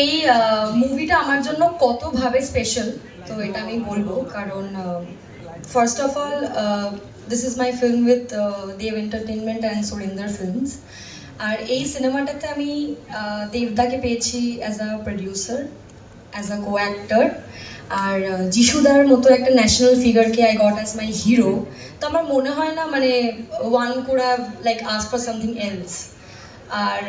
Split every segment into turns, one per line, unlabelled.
এই মুভিটা আমার জন্য কতভাবে স্পেশাল তো এটা আমি বলব। কারণ first of all this is my film with Dev entertainment and Surinder films আর এই সিনেমাটাতে আমি দেবদাকে পেয়েছি as a producer as a co actor আর যিশুদার মতো একটা national ফিগারকে I got as my hero তো আমার মনে হয় না মানে one could have like ask for something else আর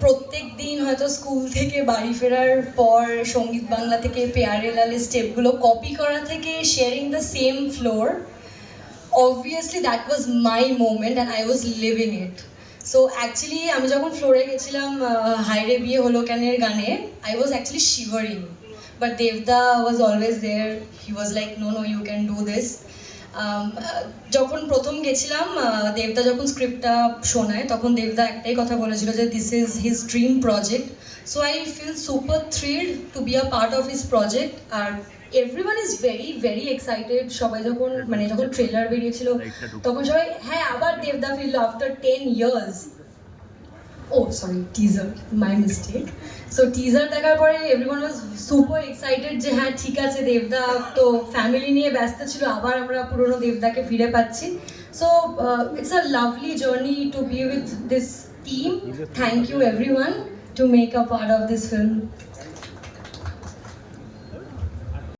প্রত্যেক দিন হয়তো স্কুল থেকে বাড়ি ফেরার পর সংগীত বাংলা থেকে পেয়ারে লালের স্টেপগুলো কপি করা থেকে sharing the same floor obviously that was my moment and I was living it so actually আমি যখন ফ্লোরে গেছিলাম হাইরে বিয়ে হলো ক্যানের গানে I was actually shivering but দেবদা was always there he was like no no you can do this যখন প্রথম গেছিলাম দেবদা যখন স্ক্রিপ্টটা শোনায় তখন দেবদা একটাই কথা বলেছিল যে this is his dream project so I feel super thrill to be a part of his project R everyone is very very excited সবাই যখন মানে যখন ট্রেলার বেরিয়েছিল তখন সবাই হ্যাঁ আবার দেবদা feel after ten years oh sorry teaser my mistake so teaser দেখার পরে এভরিওয়ান ওয়াজ সুপার এক্সাইটেড যে হ্যাঁ ঠিক আছে দেবদা তো ফ্যামিলি নিয়ে ব্যস্ত ছিল আবার আমরা পুরনো দেবদাকে ফিরে পাচ্ছি। So it's a lovely journey to be with this team thank you everyone to make a part of this film